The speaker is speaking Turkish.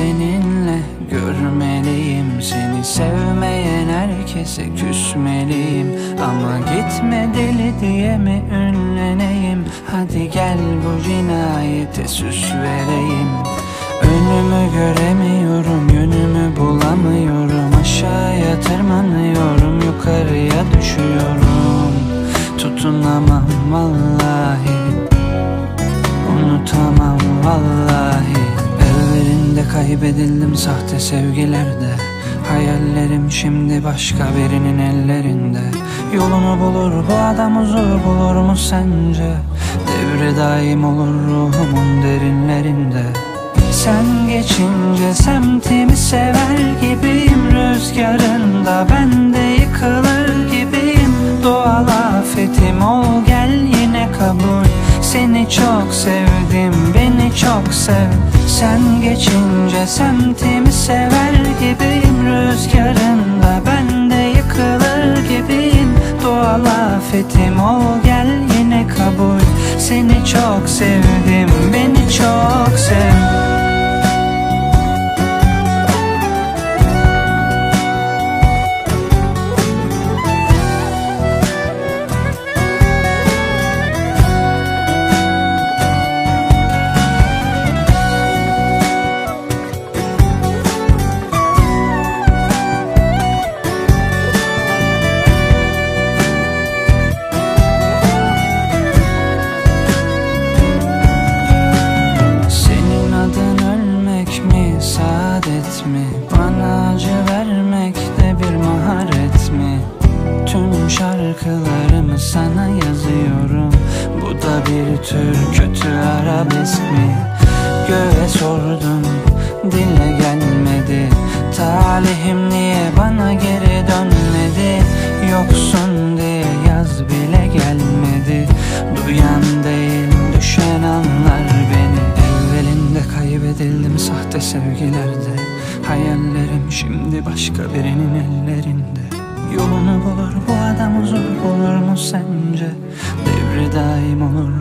seninle görmeliyim. Seni sevmeyen herkese küsmeliyim. Ama gitme deli diye mi ünleneyim Hadi gel bu cinayete süs vereyim. Önümü göremiyorum yönümü bulamıyorum. Aşağıya tırmanıyorum yukarıya düşüyorum. Tutunamam vallahi. Unutamam vallahi kaybedildim sahte sevgilerde. Hayallerim şimdi başka birinin ellerinde. Yolunu bulur bu adam huzur bulur mu sence? Devri daim olur ruhumun derinlerinde. Sen geçince semtimi sever gibiyim Rüzgarında. Ben de yıkılır sev Sen geçince semtimi sever gibiyim. Rüzgarında ben de yıkılır gibiyim. Doğal afetim ol gel yine kabul. Seni çok sevdim beni çok sev saadet mi? Bana acı vermek de bir maharet mi? Tüm şarkılarımı sana yazıyorum Bu da bir tür kötü arabesk mi? Göğe sordum, sahte sevgilerde Hayallerim şimdi başka birinin ellerinde. Yolunu bulur bu adam huzur bulur mu sence? Devri daim olur